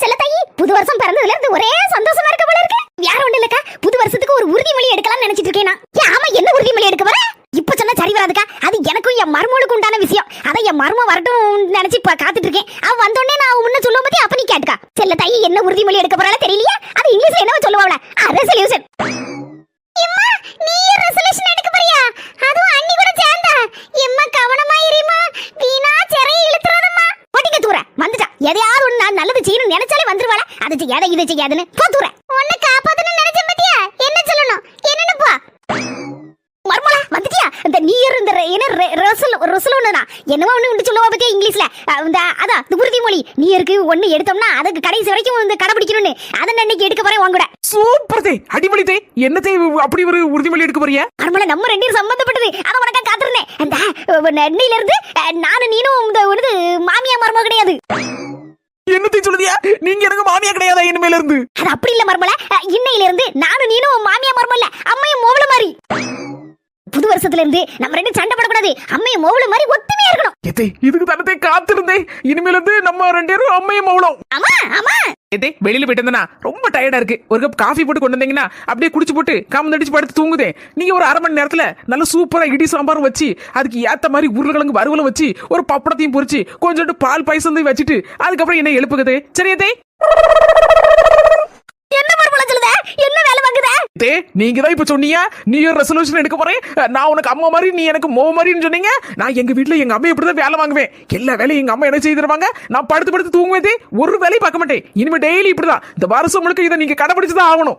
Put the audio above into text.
செல்ல தாயி புது வருஷம் பிறந்ததுல இருந்து ஒரே சந்தோஷமா இருக்க போல இருக்கு. வேற ஒண்ணு இல்லக்கா புது வருஷத்துக்கு ஒரு உறுதிமொழி எடுக்கலாம்னு நினைச்சிட்டு இருக்கேன் நான். ஆமா என்ன உறுதிமொழி எடுக்க போற? இப்ப சொன்னா சரி வராதுக்கா. அது எனக்கும் என் மருமகளுக்கு உண்டான விஷயம். அத என் மரும வரட்டும் நினைச்சு இப்ப காத்துட்டு இருக்கேன். அவன் வந்தோடனே நான் முன்ன சொல்லுவோம் பத்தி அப்ப நீ கேட்டுக்கா. செல்ல தாயி என்ன உறுதிமொழி எடுக்க போறால தெரியலையா? அது இங்கிலீஷ்ல என்ன சொல்லுவாங்களா அரசியல் எதையாவது ஒண்ணு நான் நல்லது செய்யணும் நினைச்சாலே வந்துருவாள? அதை செய்யாத இதை செய்யாதுன்னு. போ தூர. உன்னை காப்பாத்தணும் நினைச்ச பத்தியா? என்ன சொல்லணும்? என்னன்னு போ. மர்மலா வந்துட்டியா? இந்த நீர் இந்த என்ன ரெசல் ரெசலுன்னா என்னவோ ஒண்ணு உண்டு சொல்லுவா பத்தியா இங்கிலீஷ்ல? இந்த அதான் இந்த உறுதிமொழி நீருக்கு ஒண்ணு எடுத்தோம்னா அதுக்கு கடைசி வரைக்கும் இந்த கடைபிடிக்கணும்னு அதை அன்னைக்கு எடுக்க போறேன் உங்க கூட. சூப்பர் தே அடிமொழி தே என்னத்தை அப்படி ஒரு உறுதிமொழி எடுக்க போறிய? மர்மலா நம்ம ரெண்டு பேரும் சம்பந்தப்பட்டது அதை உனக்கா காத்திருந்தேன். அந்த நெண்ணையில இருந்து நானும் நீனும் இந்த ஒரு மாமியா மருமக கிடையாது. என்னத்தையும் சொல்லுதியா? நீங்க எனக்கு மாமியா கிடையாதா இனிமேல இருந்து அது அப்படி இல்ல மர்மல இன்னையில இருந்து நானும் நீனும் மாமியா மர்மம் இல்ல அம்மையும் மோவல மாதிரி புது வருஷத்துல இருந்து நம்ம ரெண்டு சண்டை போடக்கூடாது. அம்மையும் மோவல மாதிரி ஒத்துமையா எத்தே இதுக்கு தனத்தை காத்திருந்தேன் இனிமேல இருந்து நம்ம ரெண்டு பேரும் அம்மையும் அவ்வளோ ஆமா ஆமா எதே வெளியில போயிட்டு வந்தனா ரொம்ப டயர்டா இருக்கு. ஒரு கப் காஃபி போட்டு கொண்டு வந்தீங்கன்னா அப்படியே குடிச்சு போட்டு காமந்தடிச்சு படுத்து தூங்குதே. நீங்க ஒரு அரை மணி நேரத்துல நல்ல சூப்பரா இடி சாம்பாரும் வச்சு அதுக்கு ஏத்த மாதிரி உருளைக்கிழங்கு வறுவலும் வச்சு ஒரு பப்படத்தையும் பொரிச்சு கொஞ்சோண்டு பால் பாயசம் வச்சுட்டு அதுக்கப்புறம் என்ன எழுப்புக்குது. என்ன மர்மல சொல்லுத என்ன வேலை வாங்குத தே நீங்க தான் இப்ப சொன்னீங்க? நீ ஒரு ரெசல்யூஷன் எடுக்க போறேன். நான் உனக்கு அம்மா மாதிரி நீ எனக்கு மோ மாதிரின்னு சொன்னீங்க. நான் எங்க வீட்டில் எங்க அம்மா இப்படிதான் வேலை வாங்குவேன். எல்லா வேலையும் எங்க அம்மா என்ன செய்து தருவாங்க நான் படுத்து படுத்து தூங்குவேன் தே. ஒரு வேலையும் பார்க்க மாட்டேன். இனிமே டெய்லி இப்படிதான். இந்த வருஷம் முழுக்க இதை நீங்க கடைபிடிச்சு தான் ஆகணும்